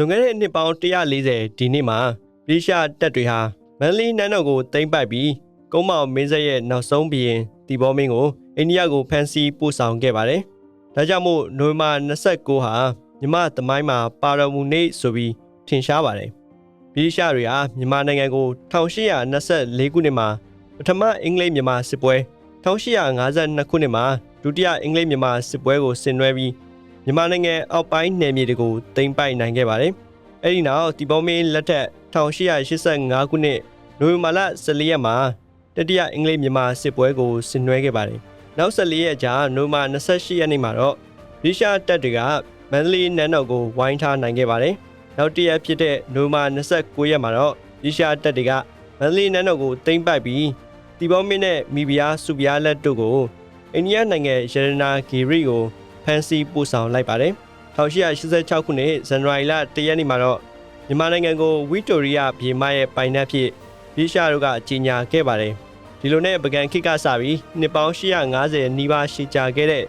လွန်ခဲ့တဲ့နှစ်ပေါင်း140ဒီနှစ်မှာဗြိတိရှတပ်တွေဟာမန်လီနန်းတော်ကိုသိမ်းပိုက်ပြီးကုန်းမောင်မင်းဆက်ရဲ့နောက်ဆုံးဘီရင်တီဘောမင်းကိုအိန္ဒိယကိုဖမ်းဆီးပို့ဆောင်ခဲ့ပါတယ်။ဒါကြောင့်မို့နိုဝင်ဘာ29ဟာမြမသမိုင်းမှာပါရမူနေ့ဆိုပြီးထင်ရှားပါတယ်။ဗြိတိရှတွေဟာမြန်မာနိုင်ငံကို1824ခုနှစ်မှာပထမအင်္ဂလိပ်မြန်မာစစ်ပွဲ1852ခုနှစ်မှာဒုတိယအင်္ဂလိပ်မြန်မာစစ်ပွဲကိုဆင်နွှဲပြီး မြန်မာနိုင်ငံအောက်ပိုင်းနယ်မြေတွေကိုသိမ်းပိုက်နိုင်ခဲ့ပါတယ်။အဲဒီနောက်တီဘောမင်းလက်ထက်1885ခုနှစ်နိုဝင်ဘာလ14ရက်မှာတတိယအင်္ဂလိပ်မြန်မာစစ်ပွဲကိုဆင်နွှဲခဲ့ပါတယ်။နောက်14ရက်ကြာနိုဝင်ဘာ28ရက်နေ့မှာတော့ဗြိတိရှတပ်တွေကမန္တလေးနန်းတော်ကိုဝိုင်းထားနိုင်ခဲ့ပါတယ်။နောက်တစ်ရက်ဖြစ်တဲ့နိုဝင်ဘာ29ရက်မှာတော့ဗြိတိရှတပ်တွေကမန္တလေးနန်းတော်ကိုသိမ်းပိုက်ပြီးတီဘောမင်းနဲ့မိဖုရားစုဖုရားလက်တို့ကိုအိန္ဒိယနိုင်ငံရတနာဂီရီကိုဖ မ်းဆီးပို့ဆောင်လိုက်ပါတယ်။1886ခုနှစ်ဇန်နဝါရီလ1ရက်နေ့မှာတော့မြန်မာနိုင်ငံကိုဝီတိုရီယာပြည်မရဲ့ပိုင်နက်ဖြစ်ဗြိတိရှတို့ကကြီးညာခဲ့ပါတယ်။ဒီလိုနဲ့ပကံခိကစပြီးနှစ်ပေါင်း850နီးပါးရှည်ကြာခဲ့တဲ့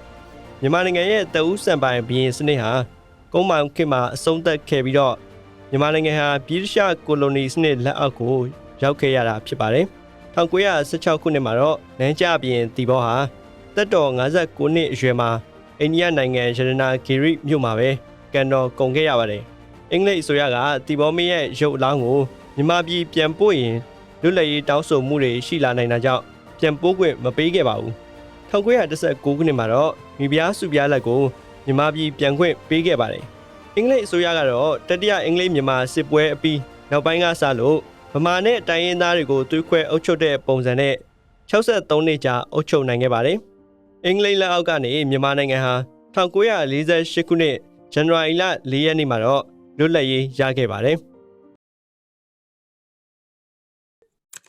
မြန်မာနိုင်ငံရဲ့တအူးစံပိုင်ဘီရင်စနစ်ဟာကုန်းမောင်ခေတ်မှာအဆုံးသတ်ခဲ့ပြီးတော့မြန်မာနိုင်ငံဟာဗြိတိရှကိုလိုနီစနစ်လက်အောက်ကိုရောက်ခဲ့ရတာဖြစ်ပါတယ်။1916ခုနှစ်မှာတော့နန်းကျပြင်တီဘောဟာတက်တော်59နှစ်အရွယ်မှာ အိန္ဒိယနိုင်ငံရတနာဂီရိမြို့မှာပဲကန်တော်ကုန်ခဲ့ရပါတယ်။အင်္ဂလိပ်အစိုးရကတီဘောမင်းရဲ့ရုပ်အလောင်းကိုမြန်မာပြည်ပြန်ပို့ရင်လွတ်လပ်ရေးတောင်းဆိုမှုတွေရှိလာနိုင်တာကြောင့်ပြန်ပို့ခွင့်မပေးခဲ့ပါဘူး။1919ခုနှစ်မှာတော့မိဖုရားစုဖုရားလက်ကိုမြန်မာပြည်ပြန်ခွင့်ပေးခဲ့ပါတယ်။အင်္ဂလိပ်အစိုးရကတော့တတိယအင်္ဂလိပ်မြန်မာစစ်ပွဲအပြီးနောက်ပိုင်းကစလို့ဗမာနဲ့တိုင်းရင်းသားတွေကိုသွေးခွဲအုပ်ချုပ်တဲ့ပုံစံနဲ့63နှစ်ကြာအုပ်ချုပ်နိုင်ခဲ့ပါတယ်။ အင်္ဂလိပ်လက်အောက်ကနေမြန်မာနိုင်ငံဟာ1948ခုနှစ်ဇန်နဝါရီလ4ရက်နေ့မှာတော့လွတ်လပ်ရေးရခဲ့ပါတယ်။